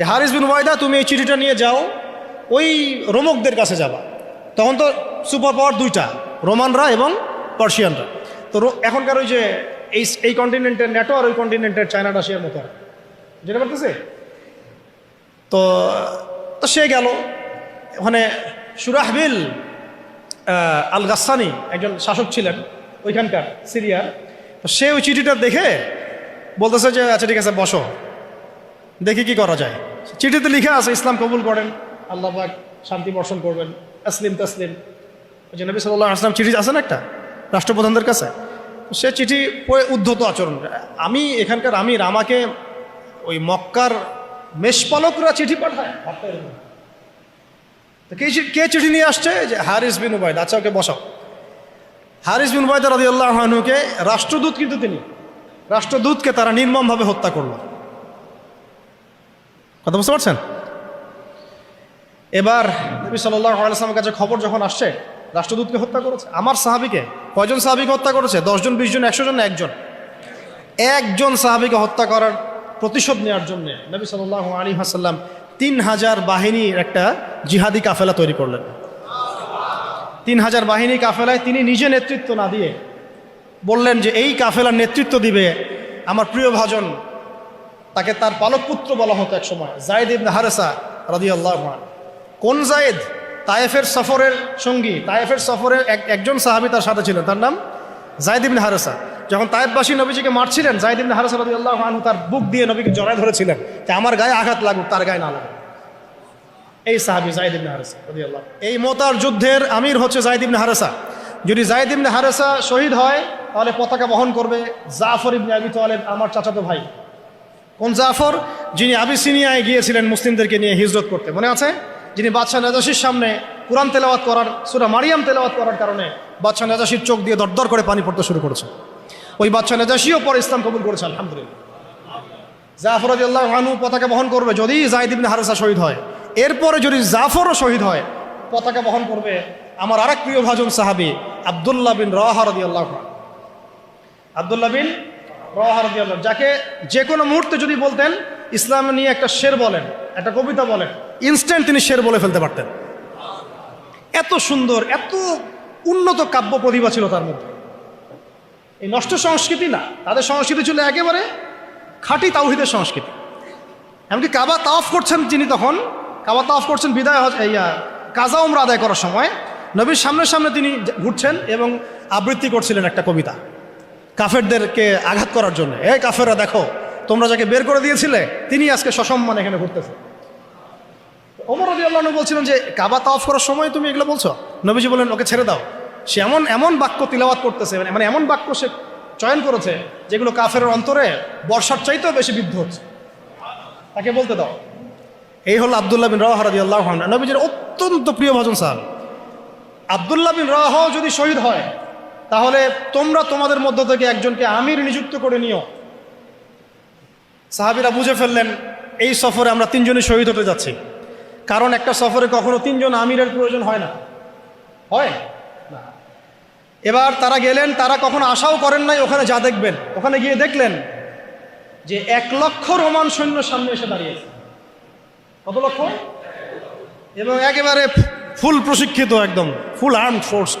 যে হারিস বিন ওয়াইদা, তুমি এই চিঠিটা নিয়ে যাও, ওই রোমকদের কাছে যাবা। তখন তো সুপার পাওয়ার দুইটা, রোমানরা এবং পার্সিয়ানরা। তো এখনকার ওই যে এই এই কন্টিনেন্টের ন্যাটো আর ওই কন্টিনেন্টের চায়না রাশিয়ার মতো যেটা পারতেছে? তো তো সে গেল। ওখানে সুরাহবিল আল গাসানি একজন শাসক ছিলেন, ওইখানকার সিরিয়ার। তো সে ওই চিঠিটা দেখে বলতেছে যে আচ্ছা ঠিক আছে, বসো। দেখি কি করা যায়। চিঠিতে লিখা আছে, ইসলাম কবুল করেন, আল্লাহ পাক শান্তি বর্ষণ করবেন। তসলিম ওই যে নবী সাল্লাহ আসলাম চিঠি আছে না একটা? রাষ্ট্রপ্রধানদের কাছে? সে চিঠি পড়ে উদ্ধত আচরণ আমি, এখানকার আমির আমাকে ওই মক্কার মেষপালকরা চিঠি পাঠায়। তো কে কে চিঠি নিয়ে আসছে? যে হারিস বিন উবায়দ। আচ্ছা ওকে বসাও। হারিস বিন উবায়দ রাজি আল্লাহ হানুকে রাষ্ট্রদূত কিন্তু তিনি। রাষ্ট্রদূতকে তারা নির্মমভাবে হত্যা করল। কথা বুঝতে পারছেন? এবার নবী সাল্লাহ আলাইসলামের কাছে খবর যখন আসছে, রাষ্ট্রদূতকে হত্যা করেছে। আমার সাহাবিকে, কয়জন সাহাবিকে হত্যা করেছে? দশজন বিশ জন একশো জন একজন? একজন সাহাবিকে হত্যা করার প্রতিশোধ নেওয়ার জন্য নবী সাল্লাহ আলী হাসাল্লাম তিন হাজার বাহিনীর একটা জিহাদি কাফেলা তৈরি করলেন। তিন হাজার বাহিনী কাফেলায় তিনি নিজে নেতৃত্ব না দিয়ে বললেন যে, এই কাফেলার নেতৃত্ব দিবে আমার প্রিয় ভাজন তাকে তার পালক পুত্র বলা হতো এক সময়, জায়দ ইবনে হারেসা রাদিয়াল্লাহু আনহু। কোন জায়েদ? তায়েফের সফরের সঙ্গী, তায়েফের সফরে এক একজন সাহাবী তার সাথে ছিলেন। তার নাম জায়দ ইবনে হারেসা। যখন তায়েফবাসী নবীজিকে মারছিলেন, জায়দ ইবনে হারেসা রাদিয়াল্লাহু আনহু তার বুক দিয়ে নবীকে জড়ায় ধরেছিলেন যে, আমার গায়ে আঘাত লাগুক, তার গায়ে না লাগুক। এই সাহাবী জায়দ ইবনে হারেসা রাজি আল্লাহ এই মোতার যুদ্ধের আমির হচ্ছে জায়দ ইবনে হারেসা। যদি জায়দ ইবনে হারেসা শহীদ হয়, তাহলে পতাকা বহন করবে জাফর ইবনে আবি তালেব, আমার চাচাতো ভাই। কোন জাফর, যিনি আবিসিনিয়ায় গিয়েছিলেন মুসলিমদেরকে নিয়ে হিজরত করতে। মনে আছে? যিনি বাদশাহ নাজাসির সামনে কোরআন তেলাওয়াত করার, সুরা মারিয়াম তেলাওয়াত করার কারণে বাদশাহ নাজাসির চোখ দিয়ে দরদর করে পানি পড়তে শুরু করেছে। ওই বাদশাহ নাজাসিও পরে ইসলাম কবুল করেছে, আলহামদুলিল্লাহ। জাফর আল্লাহ হানু পতাকা বহন করবে যদি জাহিদ হারেসা শহীদ হয়। এরপরে যদি জাফরও শহীদ হয়, পতাকা বহন করবে আমার আরেক প্রিয় ভাজন সাহাবি, আবদুল্লাহ বিন রাহারদি আল্লাহ আবদুল্লাহ বিন রাহারদি আল্লাহ যাকে যে কোনো মুহূর্তে যদি বলতেন ইসলাম নিয়ে একটা শের বলেন একটা কবিতা বলেন ইনস্ট্যান্ট তিনি শের বলে ফেলতে পারতেন। এত সুন্দর এত উন্নত কাব্য প্রতিভা ছিল তার মধ্যে। এই নষ্ট সংস্কৃতি না তাদের সংস্কৃতি ছিল একেবারে খাঁটি তাওহিদের সংস্কৃতি। এমনকি কাবা তাওয়াফ করছেন যিনি তখন কাবা তাওয়াফ করছেন বিদায় এই, কাজা উমরা আদায় করার সময় নবীর সামনে সামনে তিনি ঘুরছেন এবং আবৃত্তি করছিলেন একটা কবিতা। কাফেরদেরকে আঘাত করার জন্য। এ কাফেররা, দেখো, তোমরা যাকে বের করে দিয়েছিলে, তিনি আজকে সসম্মান এখানে ঘুরতেছে। ওমর রবি আল্লাহ বলছিলেন যে, কাবা তাওয়াফ করার সময় তুমি এগুলো বলছো? নবীজি বলেন ওকে ছেড়ে দাও। সে এমন এমন বাক্য তিলাওয়াত করতেছে মানে মানে এমন বাক্য সে চয়ন করেছে, যেগুলো কাফের অন্তরে বর্ষার চাইতেও বেশি বিদ্ধ হচ্ছে। তাকে বলতে দাও। এই হলো আবদুল্লাহ বিন রাহ রাদি আল্লাহ নবীজির অত্যন্ত প্রিয় ভজন সাহেব আবদুল্লাহ বিন রাহ যদি শহীদ হয় তাহলে তোমরা তোমাদের মধ্য থেকে একজনকে আমির নিযুক্ত করে নিও। সাহাবিরা বুঝে ফেললেন, এই সফরে আমরা তিনজনই শহীদ হতে যাচ্ছি। কারণ একটা সফরে কখনো তিনজন আমিরের প্রয়োজন হয় না। হয়? না। এবার তারা গেলেন, তারা কখনো আশাও করেন নাই, ওখানে যা দেখবেন। ওখানে গিয়ে দেখলেন যে এক লক্ষ রোমান সৈন্য সামনে এসে দাঁড়িয়েছে। কত লক্ষ? এবং একেবারে ফুল প্রশিক্ষিত একদম, ফুল আর্ম ফোর্সড।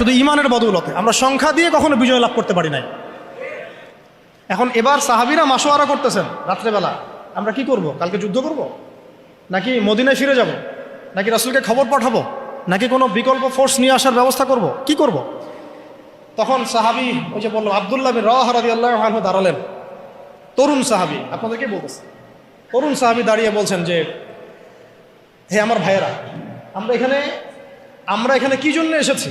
শুধু ইমানের বদৌলতে। আমরা সংখ্যা দিয়ে কখনো বিজয় লাভ করতে পারি নাই। এখন এবার সাহাবিরা মাসোয়ারা করতেছেন রাত্রেবেলা। আমরা কি করব? কালকে যুদ্ধ করব? নাকি মদিনায় ফিরে যাব? নাকি রাসুলকে খবর পাঠাবো? নাকি কোনো বিকল্প ফোর্স নিয়ে আসার ব্যবস্থা করব? কি করব? তখন সাহাবি ওই যে বলল, আবদুল্লাহ বিন আল্লাহ দাঁড়ালেন। তরুণ সাহাবি আপনাদেরকে বলতেছে? তরুণ সাহাবি দাঁড়িয়ে বলছেন যে, হে আমার ভাইয়েরা, আমরা এখানে আমরা এখানে কি জন্য এসেছি?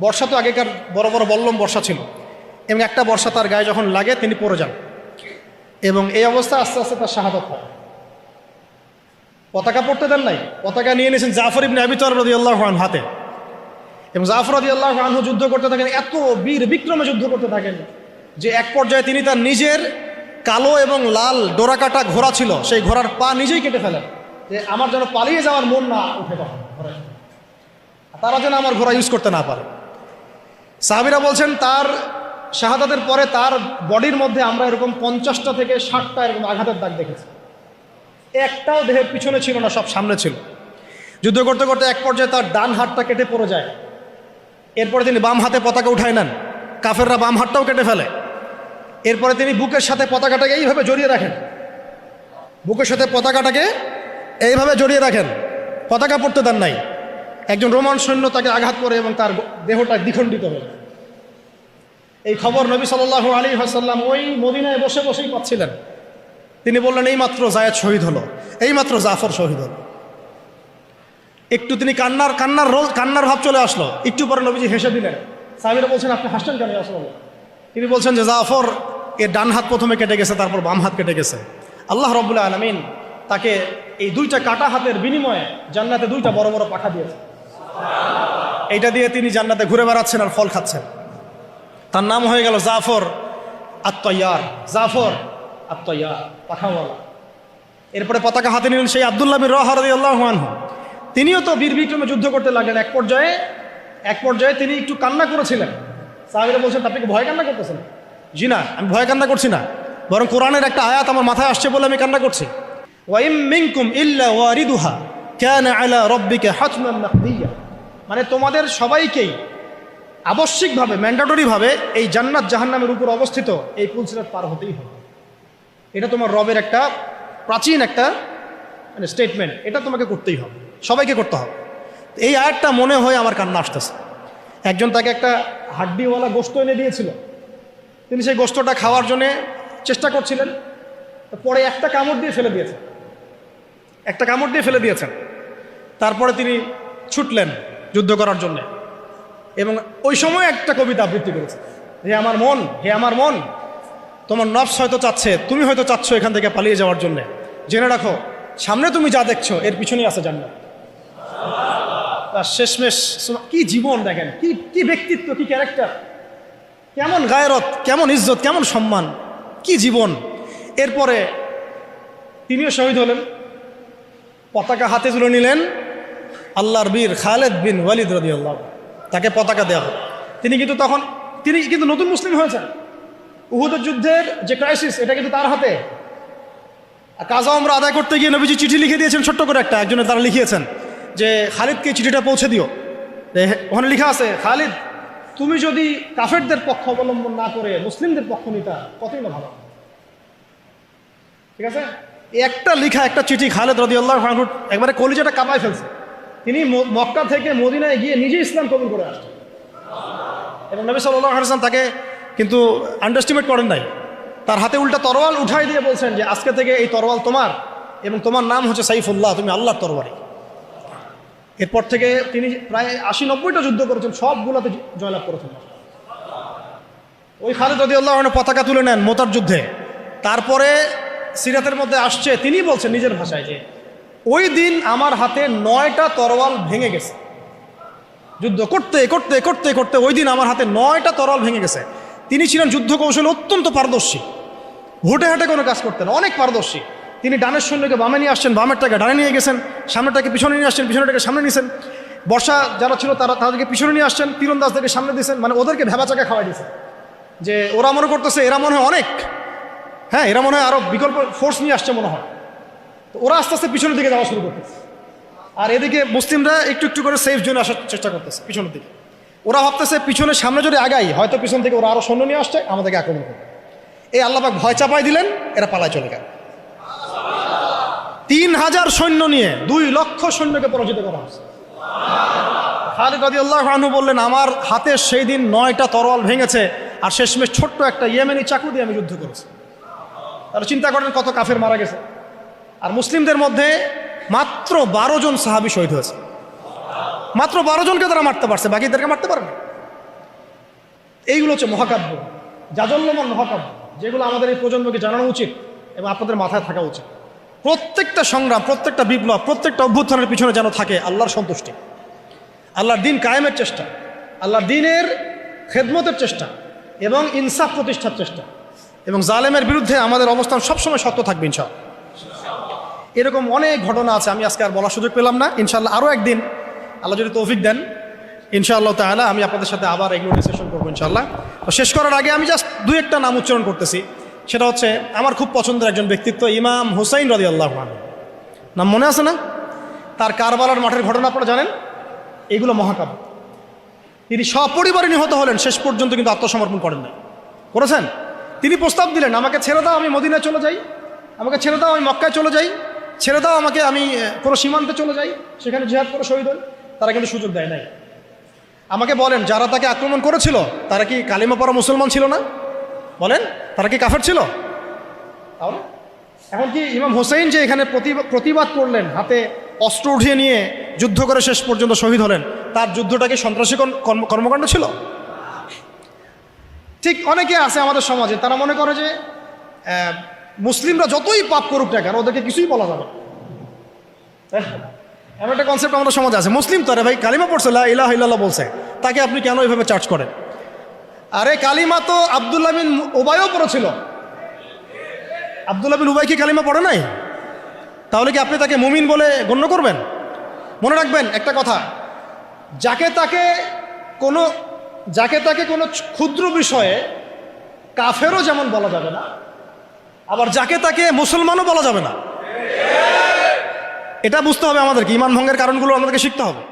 বর্ষা তো আগেকার বড় বড় বল্লম বর্ষা ছিল। এবং একটা বর্ষা তার গায়ে যখন লাগে, তিনি পড়ে যান। এবং এই অবস্থা আস্তে আস্তে তার শাহাদত হয়। পতাকা পড়তে দেন নাই। পতাকা নিয়ে নিয়েছেন জাফর ইবনে আবি তর রদি আল্লাহ হাতে। এবং জাফর রদি আল্লাহ আনহু যুদ্ধ করতে থাকেন, এত বীর বিক্রমে যুদ্ধ করতে থাকেন যে এক পর্যায়ে তিনি তার নিজের কালো এবং লাল ডোরাকাটা ঘোড়া ছিল, সেই ঘোড়ার পা নিজেই কেটে ফেলেন যে আমার যেন পালিয়ে যাওয়ার মন না উঠে তখন। তারা যেন আমার ঘোড়া ইউজ করতে না পারে। সাহাবিরা বলছেন, তার শাহাদাতের পরে তার বডির মধ্যে আমরা এরকম পঞ্চাশটা থেকে ষাটটা এরকম আঘাতের দাগ দেখেছি। একটাও দেহের পিছনে ছিল না, সব সামনে ছিল। যুদ্ধ করতে করতে এক পর্যায়ে তার ডান হাতটা কেটে পড়ে যায়। এরপরে তিনি বাম হাতে পতাকা উঠায় নেন। কাফেররা বাম হাতটাও কেটে ফেলে। এরপরে তিনি বুকের সাথে পতাকাটাকে এইভাবে জড়িয়ে রাখেন। বুকের সাথে পতাকাটাকে এইভাবে জড়িয়ে রাখেন। পতাকা পড়তে দেন নাই। একজন রোমান সৈন্য তাকে আঘাত করে এবং তার দেহটা দ্বিখণ্ডিত হয়ে যায়। এই খবর নবী সাল আলী হাসাল্লাম ওই মদিনায় বসে বসেই পাচ্ছিলেন। তিনি বললেন এই মাত্র জায়েদ শহীদ হলো। এই মাত্র জাফর শহীদ হলো। একটু তিনি কান্নার কান্নার রোল, কান্নার ভাব চলে আসলো। একটু পরে নবীজি হেসে দিলেন। সাহেবেরা বলছেন, আপনি হাসছেন কেন আসলে তিনি বলছেন যে, জাফর এর ডান হাত প্রথমে কেটে গেছে, তারপর বাম হাত কেটে গেছে। আল্লাহ রবুল্লাহ আলমিন তাকে এই দুইটা কাটা হাতের বিনিময়ে জান্নাতে দুইটা বড় বড় পাখা দিয়েছে এইটা দিয়ে তিনি জান্নাতে ঘুরে বেড়াচ্ছেন আর ফল খাচ্ছেন। তার নাম হয়ে গেল জাফর আত্ময়ার জাফর আত্ময়ার পাখাওয়ালা এরপরে পতাকা হাতে নিলেন সেই আবদুল্লাহ বিন তিনিও তো বীর বিক্রমে যুদ্ধ করতে লাগলেন। এক পর্যায়ে এক পর্যায়ে তিনি একটু কান্না করেছিলেন। সাহাবিরা বলছেন, আপনি কি ভয় কান্না করতেছেন? জি না, আমি ভয় কান্না করছি না। বরং কোরআনের একটা আয়াত আমার মাথায় আসছে বলে আমি কান্না করছি। ওয়াইম মিনকুম ইল্লা ওয়ারিদুহা। কানা আলা রাব্বিকা হাতমান মাকদিয়া মানে তোমাদের সবাইকেই আবশ্যিকভাবে ম্যান্ডাটরিভাবে এই জান্নাত জাহান্নামের উপর অবস্থিত এই পুলসিরাত পার হতেই হবে। এটা তোমার রবের একটা প্রাচীন একটা মানে স্টেটমেন্ট এটা তোমাকে করতেই হবে। সবাইকে করতে হবে। এই আয়াতটা মনে হয় আমার কান্না আসতেছে। একজন তাকে একটা হাড্ডিওয়ালা গোস্ত এনে দিয়েছিল। তিনি সেই গোস্তটা খাওয়ার জন্যে চেষ্টা করছিলেন। পরে একটা কামড় দিয়ে ফেলে দিয়েছেন। একটা কামড় দিয়ে ফেলে দিয়েছেন। তারপরে তিনি ছুটলেন। যুদ্ধ করার জন্য। এবং ওই সময় একটা কবিতা আবৃত্তি করেছে। হে আমার মন, হে আমার মন, তোমার নফস হয়তো চাচ্ছে, তুমি হয়তো চাচ্ছ এখান থেকে পালিয়ে যাওয়ার জন্য। জেনে রাখো, সামনে তুমি যা দেখছ, এর পিছনেই আছে জান্নাত। আর শেষমেশ কি জীবন দেখেন, কি কি ব্যক্তিত্ব, কি ক্যারেক্টার কেমন গায়রত, কেমন ইজ্জত, কেমন সম্মান, কি জীবন। এরপরে তিনিও শহীদ হলেন, পতাকা হাতে তুলে নিলেন আল্লাহর বীর খালেদ বিন ওয়ালিদ রদি আল্লাহ তাকে পতাকা দেওয়া হয় তিনি কিন্তু তখন, তিনি কিন্তু নতুন মুসলিম হয়েছেন। উহুদের যুদ্ধের যে ক্রাইসিস এটা কিন্তু তার হাতে। কাজা আমরা আদায় করতে গিয়ে নবীজি চিঠি লিখে দিয়েছেন ছোট্ট করে একটা, একজনের তারা লিখিয়েছেন যে, খালিদকে চিঠিটা পৌঁছে দিও। ওখানে লেখা আছে, খালিদ, তুমি যদি কাফেরদের পক্ষ অবলম্বন না করে মুসলিমদের পক্ষ নিতা, কতই না ভালো? ঠিক আছে? একটা লিখা, একটা চিঠি খালেদ রদি আল্লাহ একবারে কলিজাটা কাঁপায় ফেলছে। তিনি মক্কা থেকে মদিনায় গিয়ে নিজে ইসলাম কবুল করে আসছেন। এবং নবী সাল্লাহ হাসান তাকে কিন্তু আন্ডারস্টিমেট করেন নাই। তার হাতে উল্টা তরোয়াল উঠাই দিয়ে বলছেন যে, আজকে থেকে এই তরোয়াল তোমার এবং তোমার নাম হচ্ছে সাইফুল্লাহ, তুমি আল্লাহর তরবারি এরপর থেকে তিনি প্রায় আশি নব্বইটা যুদ্ধ করেছেন, সবগুলোতে জয়লাভ করেছেন। ওই খালেদ রদি আল্লাহ পতাকা তুলে নেন মোতার যুদ্ধে। তারপরে সিরাতের মধ্যে আসছে, তিনি বলছেন নিজের ভাষায় যে ওই দিন আমার হাতে নয়টা তরোয়াল ভেঙে গেছে। যুদ্ধ করতে করতে করতে করতে ওই দিন আমার হাতে নয়টা তরল ভেঙে গেছে। তিনি ছিলেন যুদ্ধ কৌশলে অত্যন্ত পারদর্শী। হুটে হাটে কোনো কাজ করতেন, অনেক পারদর্শী। তিনি ডানের সৈন্যকে বামে নিয়ে আসছেন, বামেরটাকে ডানে নিয়ে গেছেন সামনেটাকে পিছনে নিয়ে আসছেন পিছনেটাকে সামনে নিয়েছেন বর্ষা যারা ছিল তারা তাদেরকে পিছনে নিয়ে আসছেন তীরন্দাজদেরকে সামনে দিয়েছেন মানে ওদেরকে ভেবা চাকা খাওয়াই দিয়েছেন যে ওরা মনে করতেছে, এরা মনে হয় অনেক। হ্যাঁ এরা মনে হয় আরও বিকল্প ফোর্স নিয়ে আসছে মনে হয়। ওরা আস্তে আস্তে পিছনের দিকে যাওয়া শুরু করতেছে। আর এদিকে মুসলিমরা একটু একটু করে সেফ জোনে আসার চেষ্টা করতেছে, পিছনের দিকে। ওরা ভাবতেছে পিছনের সামনে যদি আগাই হয়তো পিছন থেকে ওরা আরও সৈন্য নিয়ে আসছে, আমাদেরকে আক্রমণ করবে। এই আল্লাপাক ভয় চাপাই দিলেন, এরা পালায় চলে গেল। তিন হাজার সৈন্য নিয়ে দুই লক্ষ সৈন্যকে পরাজিত করা হয়েছে। খালিদ আল্লাহ বললেন, আমার হাতে সেই দিন নয়টা তরোয়াল ভেঙেছে, আর শেষমেশ ছোট্ট একটা ইয়েমেনি চাকু দিয়ে আমি যুদ্ধ করেছি। তারা চিন্তা করেন কত কাফের মারা গেছে। আর মুসলিমদের মধ্যে মাত্র বারো জন সাহাবি শহীদ হয়েছে। মাত্র বারো জনকে তারা মারতে পারছে, বাকিদেরকে মারতে পারে না এইগুলো হচ্ছে মহাকাব্য জাজল্যমান মহাকাব্য, যেগুলো আমাদের এই প্রজন্মকে জানানো উচিত এবং আপনাদের মাথায় থাকা উচিত। প্রত্যেকটা সংগ্রাম, প্রত্যেকটা বিপ্লব, প্রত্যেকটা অভ্যুত্থানের পিছনে যেন থাকে আল্লাহর সন্তুষ্টি। আল্লাহর দিন কায়েমের চেষ্টা, আল্লাহর দিনের খেদমতের চেষ্টা এবং ইনসাফ প্রতিষ্ঠার চেষ্টা। এবং জালেমের বিরুদ্ধে আমাদের অবস্থান সবসময় সত্য থাকবে, ইনশাআল্লাহ। এরকম অনেক ঘটনা আছে, আমি আজকে আর বলার সুযোগ পেলাম না। ইনশাল্লাহ আরও একদিন আল্লাহ যদি তৌফিক দেন, ইনশাআল্লাহ তাহলে আমি আপনাদের সাথে আবার এগুলো ডিসকাশন করব ইনশাল্লাহ তো শেষ করার আগে আমি জাস্ট দু একটা নাম উচ্চারণ করতেছি। সেটা হচ্ছে, আমার খুব পছন্দের একজন ব্যক্তিত্ব ইমাম হুসাইন রদি আল্লাহ নাম মনে আছে না? তার কারবালার মাঠের ঘটনা আপনারা জানেন? এগুলো মহাকাব্য। তিনি সপরিবারে নিহত হলেন, শেষ পর্যন্ত কিন্তু আত্মসমর্পণ করেন না করেছেন? তিনি প্রস্তাব দিলেন, আমাকে ছেড়ে দাও, আমি মদিনায় চলে যাই। আমাকে ছেড়ে দাও, আমি মক্কায় চলে যাই। ছেড়ে দাও আমাকে, আমি কোনো সীমান্তে চলে যাই, সেখানে জিহাদ করে শহীদ হই। তারা কিন্তু সুযোগ দেয় নাই। আমাকে বলেন, যারা তাকে আক্রমণ করেছিল, তারা কি কালিমা পড়া মুসলমান ছিল না? বলেন, তারা কি কাফের ছিল? তাহলে? এখন কি ইমাম হোসেন যে এখানে প্রতিবাদ করলেন, হাতে অস্ত্র উঠিয়ে নিয়ে যুদ্ধ করে শেষ পর্যন্ত শহীদ হলেন, তার যুদ্ধটা কি সন্ত্রাসী কর্ম- কর্ম- কর্মকাণ্ড ছিল? ঠিক অনেকে আছে আমাদের সমাজে, তারা মনে করে যে মুসলিমরা যতই পাপ করুক না কেন, ওদেরকে কিছুই বলা যাবে না? এমন একটা কনসেপ্ট আমাদের সমাজে আছে। মুসলিম তো, আরে ভাই, কালিমা পড়ছে ইলাহ ইল্লাল্লাহ বলছে। তাকে আপনি কেন এইভাবে চার্জ করেন? আরে কালিমা তো আবদুল্লাহ বিন উবাইও পড়েছিল। আবদুল্লাহ বিন উবাই কি কালিমা পড়ে নাই? তাহলে কি আপনি তাকে মুমিন বলে গণ্য করবেন? মনে রাখবেন একটা কথা। যাকে তাকে কোনো, যাকে তাকে কোনো ক্ষুদ্র বিষয়ে কাফেরও যেমন বলা যাবে না আবার যাকে তাকে মুসলমানও বলা যাবে না। এটা বুঝতে হবে আমাদেরকে, ইমান ভঙ্গের কারণগুলো আমাদেরকে শিখতে হবে।